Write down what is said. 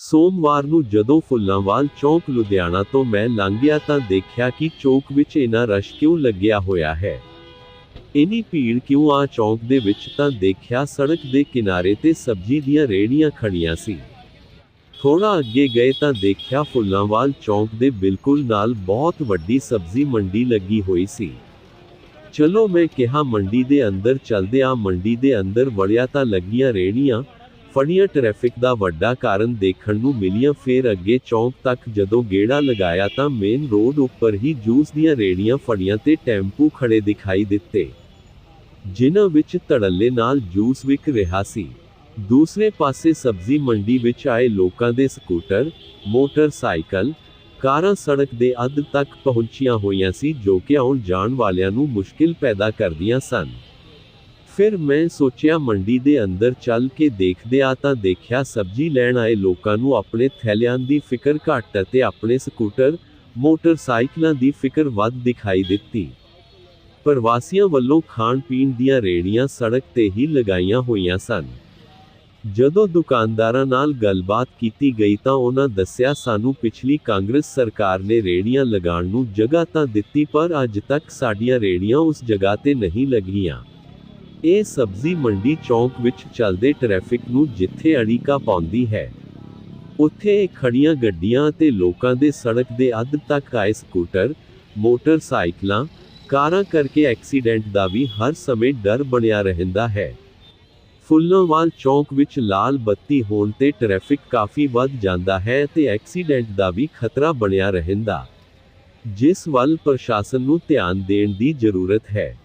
ਸੋਮਵਾਰ ਨੂੰ ਜਦੋਂ ਫੁੱਲਾਂਵਾਲ ਚੌਕ ਲੁਧਿਆਣਾ ਤੋਂ ਮੈਂ ਲੰਘਿਆ ਤਾਂ ਦੇਖਿਆ ਕਿ ਚੌਕ ਵਿੱਚ ਇਨਾ ਰਸ਼ ਕਿਉਂ ਲੱਗਿਆ ਹੋਇਆ ਹੈ। ਇਨੀ ਭੀੜ ਕਿਉਂ ਆ ਚੌਕ ਦੇ ਵਿੱਚ ਤਾਂ ਦੇਖਿਆ ਸੜਕ ਦੇ ਕਿਨਾਰੇ ਤੇ ਸਬਜ਼ੀ ਦੀਆਂ ਰੇਹੜੀਆਂ ਖੜੀਆਂ ਸੀ। ਥੋੜਾ ਅੱਗੇ ਗਏ ਤਾਂ ਦੇਖਿਆ ਫੁੱਲਾਂਵਾਲ ਚੌਕ ਦੇ ਬਿਲਕੁਲ ਨਾਲ ਬਹੁਤ ਵੱਡੀ ਸਬਜ਼ੀ ਮੰਡੀ ਲੱਗੀ ਹੋਈ ਸੀ। ਚਲੋ ਮੈਂ ਕਿਹਾ, ਮੰਡੀ ਦੇ ਅੰਦਰ ਚਲਦੇ ਆ। ਮੰਡੀ ਦੇ ਅੰਦਰ ਵੜਿਆ ਤਾਂ ਲੱਗੀਆਂ ਰੇਹੜੀਆਂ ਫੜੀਆਂ ਟ੍ਰੈਫਿਕ ਦਾ ਵੱਡਾ ਕਾਰਨ ਦੇਖਣ ਨੂੰ ਮਿਲੀਆਂ ਫੇਰ ਅੱਗੇ ਚੌਂਕ ਤੱਕ ਜਦੋਂ ਗੇੜਾ ਲਗਾਇਆ ਤਾਂ ਮੇਨ ਰੋਡ ਉੱਪਰ ਹੀ ਜੂਸ ਦੀਆਂ ਰੇੜੀਆਂ ਫੜੀਆਂ ਤੇ ਟੈਂਪੂ ਖੜੇ ਦਿਖਾਈ ਦਿੱਤੇ। ਜਿਨ੍ਹਾਂ ਵਿੱਚ ਧੜੱਲੇ ਨਾਲ ਜੂਸ ਵਿਕ ਰਿਹਾ ਸੀ। ਦੂਸਰੇ ਪਾਸੇ ਸਬਜ਼ੀ ਮੰਡੀ ਵਿੱਚ ਆਏ ਲੋਕਾਂ ਦੇ ਸਕੂਟਰ, ਮੋਟਰਸਾਈਕਲ, ਕਾਰਾਂ ਸੜਕ ਦੇ ਅੱਧ ਤੱਕ ਪਹੁੰਚੀਆਂ ਹੋਈਆਂ ਸੀ ਜੋ ਕਿ ਆਉਣ ਜਾਣ ਵਾਲਿਆਂ ਨੂੰ ਮੁਸ਼ਕਿਲ ਪੈਦਾ ਕਰਦੀਆਂ ਸਨ। ਫਿਰ ਮੈਂ ਸੋਚਿਆ ਮੰਡੀ ਦੇ ਅੰਦਰ ਚੱਲ ਕੇ ਦੇਖਦੇ ਆ ਤਾਂ ਦੇਖਿਆ ਸਬਜ਼ੀ ਲੈਣ ਆਏ ਲੋਕਾਂ ਨੂੰ ਆਪਣੇ ਥੈਲਿਆਂ ਦੀ ਫਿਕਰ ਘੱਟ ਅਤੇ ਆਪਣੇ ਸਕੂਟਰ, ਮੋਟਰਸਾਈਕਲਾਂ ਦੀ ਫਿਕਰ ਵੱਧ ਦਿਖਾਈ ਦਿੱਤੀ। ਪ੍ਰਵਾਸੀਆਂ ਵੱਲੋਂ ਖਾਣ ਪੀਣ ਦੀਆਂ ਰੇੜੀਆਂ ਸੜਕ ਤੇ ਹੀ ਲਗਾਈਆਂ ਹੋਈਆਂ ਸਨ। ਜਦੋਂ ਦੁਕਾਨਦਾਰਾਂ ਨਾਲ ਗੱਲਬਾਤ ਕੀਤੀ ਗਈ ਤਾਂ ਉਹਨਾਂ ਦੱਸਿਆ, ਸਾਨੂੰ ਪਿਛਲੀ ਕਾਂਗਰਸ ਸਰਕਾਰ ਨੇ ਰੇੜੀਆਂ ਲਗਾਉਣ ਨੂੰ ਜਗ੍ਹਾ ਤਾਂ ਦਿੱਤੀ, ਪਰ ਅੱਜ ਤੱਕ ਸਾਡੀਆਂ ਰੇੜੀਆਂ ਉਸ ਜਗ੍ਹਾ ਤੇ ਨਹੀਂ ਲੱਗੀਆਂ। ਇਹ ਸਬਜ਼ੀ ਮੰਡੀ ਚੌਂਕ ਵਿੱਚ ਚੱਲਦੇ ਟ੍ਰੈਫਿਕ ਨੂੰ ਜਿੱਥੇ ਅੜੀਕਾ ਪਾਉਂਦੀ ਹੈ। ਉੱਥੇ ਇਹ ਖੜੀਆਂ ਗੱਡੀਆਂ ਅਤੇ ਲੋਕਾਂ ਦੇ ਸੜਕ ਦੇ ਅੱਧ ਤੱਕ ਆਏ ਸਕੂਟਰ, ਮੋਟਰਸਾਈਕਲਾਂ, ਕਾਰਾਂ ਕਰਕੇ ਐਕਸੀਡੈਂਟ ਦਾ ਵੀ ਹਰ ਸਮੇਂ ਡਰ ਬਣਿਆ ਰਹਿੰਦਾ ਹੈ। ਫੁੱਲਾਂਵਾਲ ਚੌਂਕ ਵਿੱਚ ਲਾਲ ਬੱਤੀ ਹੋਣ ਤੇ ਟ੍ਰੈਫਿਕ ਕਾਫੀ ਵੱਧ ਜਾਂਦਾ ਹੈ ਤੇ ਐਕਸੀਡੈਂਟ ਦਾ ਵੀ ਖਤਰਾ ਬਣਿਆ ਰਹਿੰਦਾ। ਜਿਸ ਵੱਲ ਪ੍ਰਸ਼ਾਸਨ ਨੂੰ ਧਿਆਨ ਦੇਣ ਦੀ ਜ਼ਰੂਰਤ ਹੈ।